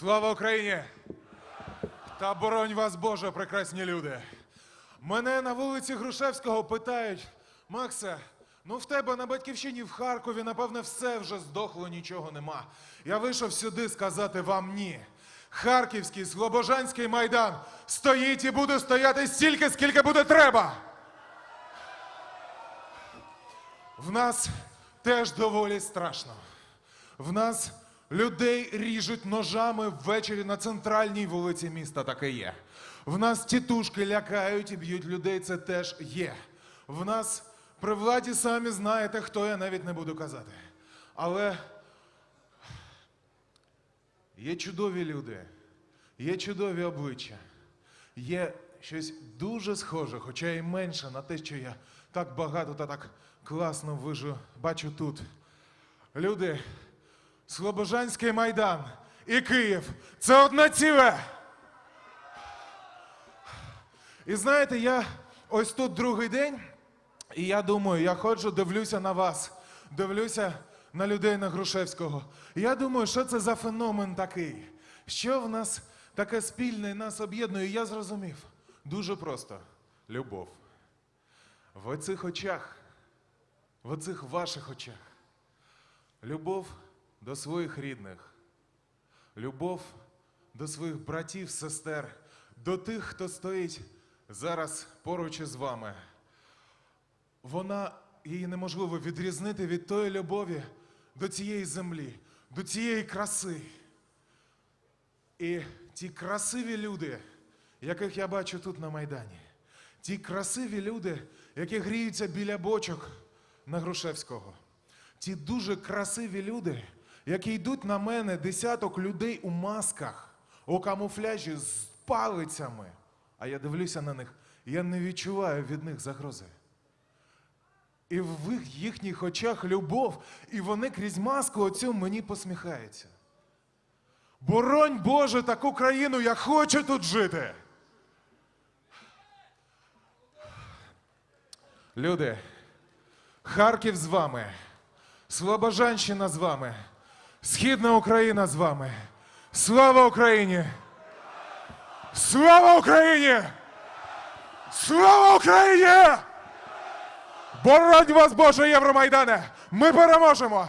Слава Україні! Та боронь вас Боже, прекрасні люди. Мене на вулиці Грушевського питають: Максе, ну в тебе на батьківщині в Харкові, напевне, все вже здохло, нічого нема. Я вийшов сюди сказати вам ні. Харківський Слобожанський майдан стоїть і буде стояти стільки, скільки буде треба. В нас теж доволі страшно. В нас людей ріжуть ножами ввечері на центральній вулиці міста. Таке є. В нас тітушки лякають і б'ють людей. Це теж є. В нас при владі самі знаєте, хто я навіть не буду казати. Але є чудові люди, є чудові обличчя, є щось дуже схоже, хоча і менше на те, що я так багато та так класно вижу, бачу тут. Люди, Слобожанський майдан і Київ це одне ціле. І знаєте, я ось тут другий день, і я думаю, я ходжу, дивлюся на вас, дивлюся на людей на Грушевського. І я думаю, що це за феномен такий? Що в нас таке спільне нас об'єднує? І я зрозумів. Дуже просто. Любов. В оцих очах, в оцих ваших очах. Любов до своїх рідних, любов до своїх братів, сестер, до тих, хто стоїть зараз поруч із вами. Вона її неможливо відрізнити від тої любові до цієї землі, до цієї краси. І ті красиві люди, яких я бачу тут на Майдані, ті красиві люди, які гріються біля бочок на Грушевського, ті дуже красиві люди, які йдуть на мене десяток людей у масках, у камуфляжі з палицями. А я дивлюся на них, я не відчуваю від них загрози. І в їхніх очах любов, і вони крізь маску оцю мені посміхаються. Боронь Боже таку країну, я хочу тут жити. Люди, Харків з вами, Слобожанщина з вами, Східна Україна з вами. Слава Україні! Слава Україні! Слава Україні! Боронь вас, Боже Євромайдане! Ми переможемо!